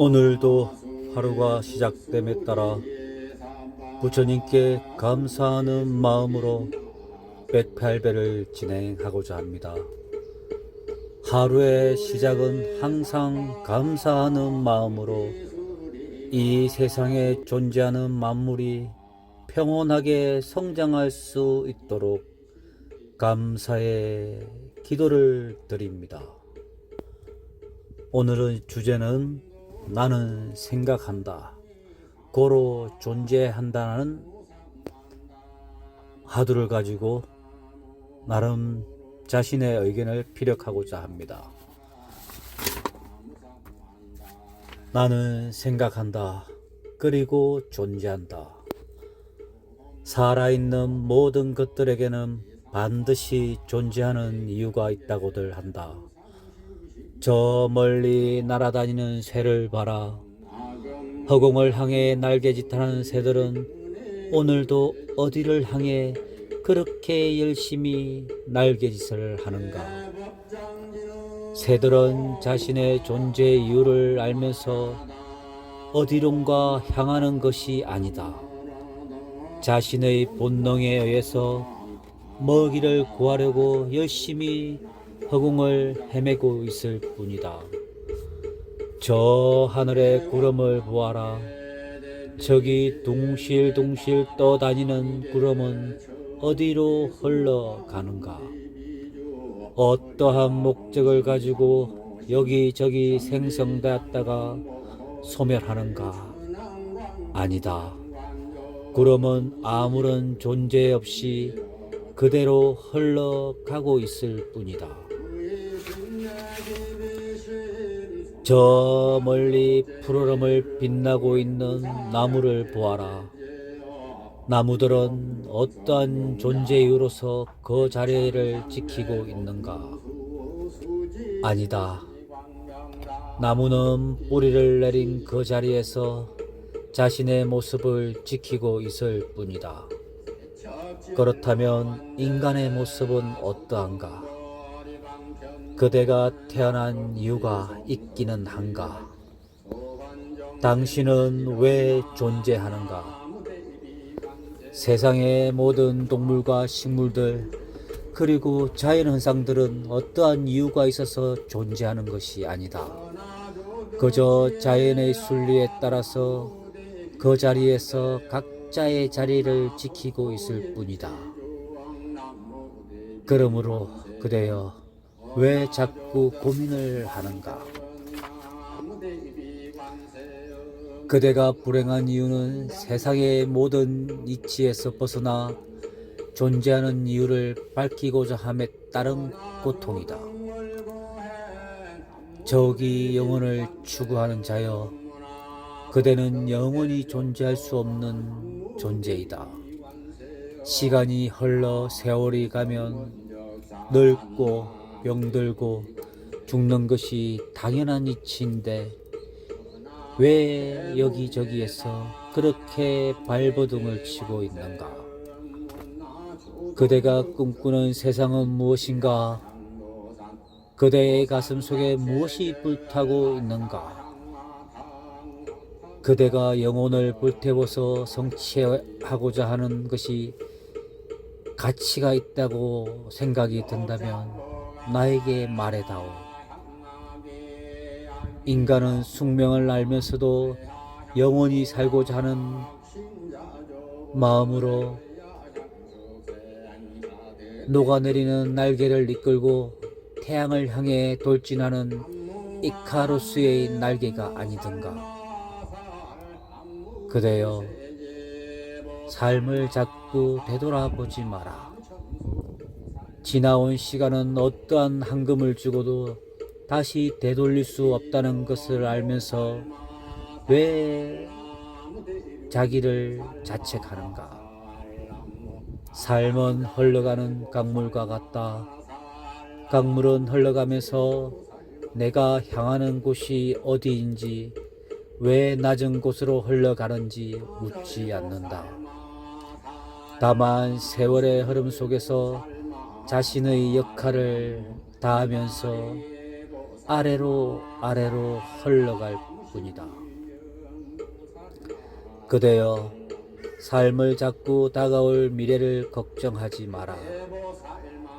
오늘도 하루가 시작됨에 따라 부처님께 감사하는 마음으로 108배를 진행하고자 합니다. 하루의 시작은 항상 감사하는 마음으로 이 세상에 존재하는 만물이 평온하게 성장할 수 있도록 감사의 기도를 드립니다. 오늘의 주제는 나는 생각한다. 고로 존재한다는 하두를 가지고 나름 자신의 의견을 피력하고자 합니다. 나는 생각한다. 그리고 존재한다. 살아있는 모든 것들에게는 반드시 존재하는 이유가 있다고들 한다. 저 멀리 날아다니는 새를 봐라. 허공을 향해 날개짓하는 새들은 오늘도 어디를 향해 그렇게 열심히 날개짓을 하는가? 새들은 자신의 존재 이유를 알면서 어디론가 향하는 것이 아니다. 자신의 본능에 의해서 먹이를 구하려고 열심히 허공을 헤매고 있을 뿐이다. 저 하늘의 구름을 보아라. 저기 둥실둥실 떠다니는 구름은 어디로 흘러가는가? 어떠한 목적을 가지고 여기저기 생성되었다가 소멸하는가? 아니다. 구름은 아무런 존재 없이 그대로 흘러가고 있을 뿐이다. 저 멀리 푸르름을 빛나고 있는 나무를 보아라. 나무들은 어떠한 존재 이유로서 그 자리를 지키고 있는가? 아니다. 나무는 뿌리를 내린 그 자리에서 자신의 모습을 지키고 있을 뿐이다. 그렇다면 인간의 모습은 어떠한가? 그대가 태어난 이유가 있기는 한가? 당신은 왜 존재하는가? 세상의 모든 동물과 식물들, 그리고 자연 현상들은 어떠한 이유가 있어서 존재하는 것이 아니다. 그저 자연의 순리에 따라서 그 자리에서 각자의 자리를 지키고 있을 뿐이다. 그러므로 그대여 왜 자꾸 고민을 하는가? 그대가 불행한 이유는 세상의 모든 이치에서 벗어나 존재하는 이유를 밝히고자 함에 따른 고통이다. 저기 영혼을 추구하는 자여, 그대는 영원히 존재할 수 없는 존재이다. 시간이 흘러 세월이 가면 늙고 병들고 죽는 것이 당연한 이치인데 왜 여기저기에서 그렇게 발버둥을 치고 있는가? 그대가 꿈꾸는 세상은 무엇인가? 그대의 가슴 속에 무엇이 불타고 있는가? 그대가 영혼을 불태워서 성취하고자 하는 것이 가치가 있다고 생각이 든다면 나에게 말해다오. 인간은 숙명을 알면서도 영원히 살고자 하는 마음으로 녹아내리는 날개를 이끌고 태양을 향해 돌진하는 이카루스의 날개가 아니든가. 그대여, 삶을 자꾸 되돌아보지 마라. 지나온 시간은 어떠한 황금을 주고도 다시 되돌릴 수 없다는 것을 알면서 왜 자기를 자책하는가? 삶은 흘러가는 강물과 같다. 강물은 흘러가면서 내가 향하는 곳이 어디인지 왜 낮은 곳으로 흘러가는지 묻지 않는다. 다만 세월의 흐름 속에서 자신의 역할을 다하면서 아래로 아래로 흘러갈 뿐이다. 그대여, 삶을 자꾸 다가올 미래를 걱정하지 마라.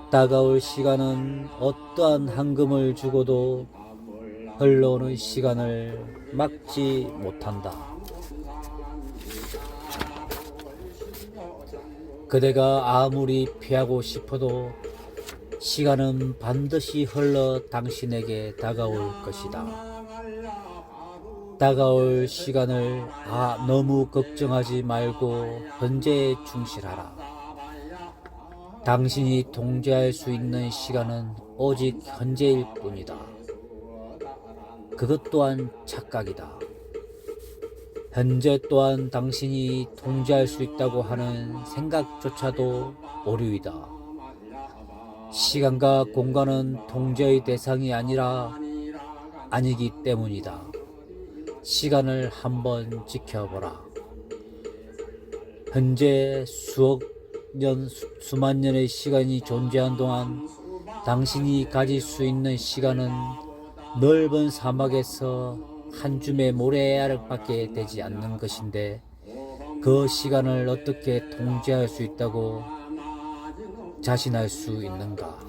다가올 시간은 어떠한 황금을 주고도 흘러오는 시간을 막지 못한다. 그대가 아무리 피하고 싶어도 시간은 반드시 흘러 당신에게 다가올 것이다. 다가올 시간을 아 너무 걱정하지 말고 현재에 충실하라. 당신이 통제할 수 있는 시간은 오직 현재일 뿐이다. 그것 또한 착각이다. 현재 또한 당신이 통제할 수 있다고 하는 생각조차도 오류이다. 시간과 공간은 통제의 대상이 아니라 아니기 때문이다. 시간을 한번 지켜보라. 현재 수억 년, 수, 수만 년의 시간이 존재한 동안 당신이 가질 수 있는 시간은 넓은 사막에서 한 줌의 모래알밖에 되지 않는 것인데 그 시간을 어떻게 통제할 수 있다고 자신할 수 있는가?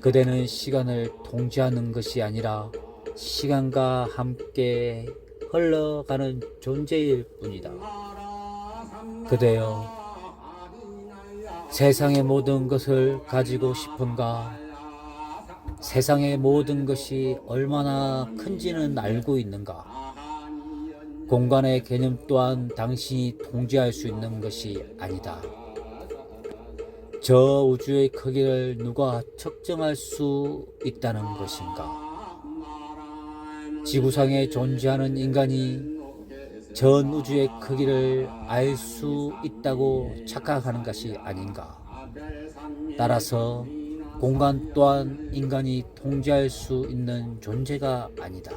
그대는 시간을 통제하는 것이 아니라 시간과 함께 흘러가는 존재일 뿐이다. 그대여, 세상의 모든 것을 가지고 싶은가? 세상의 모든 것이 얼마나 큰지는 알고 있는가? 공간의 개념 또한 당신이 통제할 수 있는 것이 아니다. 저 우주의 크기를 누가 측정할 수 있다는 것인가? 지구상에 존재하는 인간이 전 우주의 크기를 알 수 있다고 착각하는 것이 아닌가? 따라서 공간 또한 인간이 통제할 수 있는 존재가 아니다.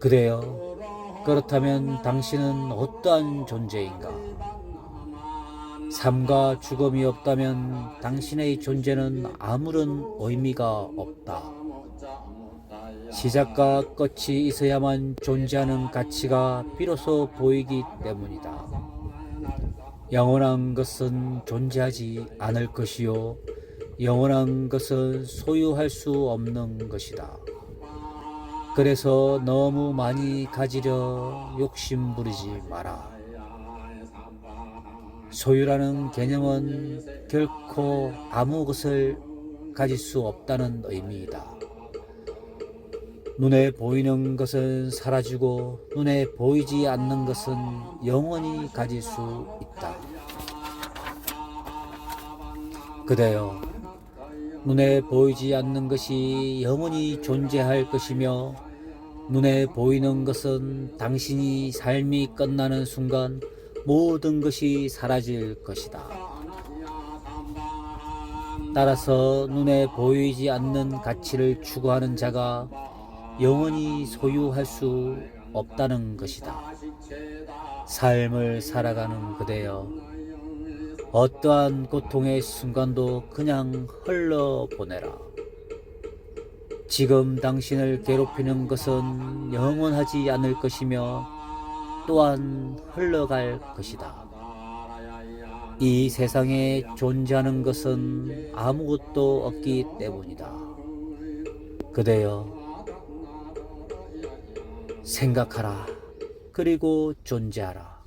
그래요. 그렇다면 당신은 어떠한 존재인가? 삶과 죽음이 없다면 당신의 존재는 아무런 의미가 없다. 시작과 끝이 있어야만 존재하는 가치가 비로소 보이기 때문이다. 영원한 것은 존재하지 않을 것이요. 영원한 것은 소유할 수 없는 것이다. 그래서 너무 많이 가지려 욕심 부리지 마라. 소유라는 개념은 결코 아무 것을 가질 수 없다는 의미이다. 눈에 보이는 것은 사라지고 눈에 보이지 않는 것은 영원히 가질 수 있다. 그대여, 눈에 보이지 않는 것이 영원히 존재할 것이며 눈에 보이는 것은 당신이 삶이 끝나는 순간 모든 것이 사라질 것이다. 따라서 눈에 보이지 않는 가치를 추구하는 자가 영원히 소유할 수 없다는 것이다. 삶을 살아가는 그대여, 어떠한 고통의 순간도 그냥 흘러보내라. 지금 당신을 괴롭히는 것은 영원하지 않을 것이며 또한 흘러갈 것이다. 이 세상에 존재하는 것은 아무것도 없기 때문이다. 그대여, 생각하라. 그리고 존재하라.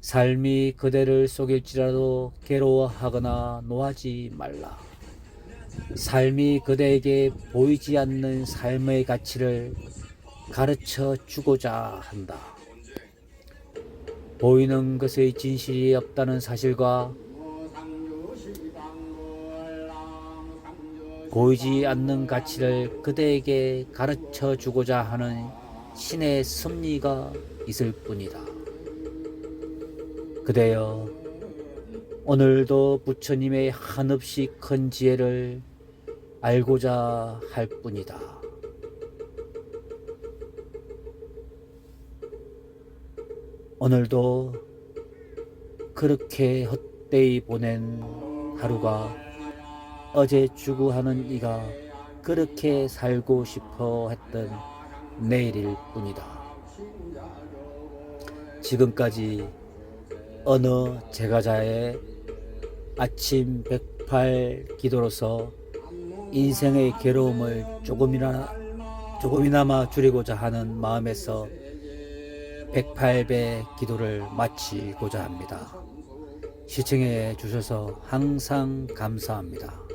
삶이 그대를 속일지라도 괴로워하거나 노하지 말라. 삶이 그대에게 보이지 않는 삶의 가치를 가르쳐 주고자 한다. 보이는 것의 진실이 없다는 사실과 보이지 않는 가치를 그대에게 가르쳐 주고자 하는 신의 섭리가 있을 뿐이다. 그대여, 오늘도 부처님의 한없이 큰 지혜를 알고자 할 뿐이다. 오늘도 그렇게 헛되이 보낸 하루가 어제 주구하는 이가 그렇게 살고 싶어 했던 내일일 뿐이다. 지금까지 어느 제가자의 아침 108 기도로서 인생의 괴로움을 조금이나 조금이나마 줄이고자 하는 마음에서 108배 기도를 마치고자 합니다. 시청해 주셔서 항상 감사합니다.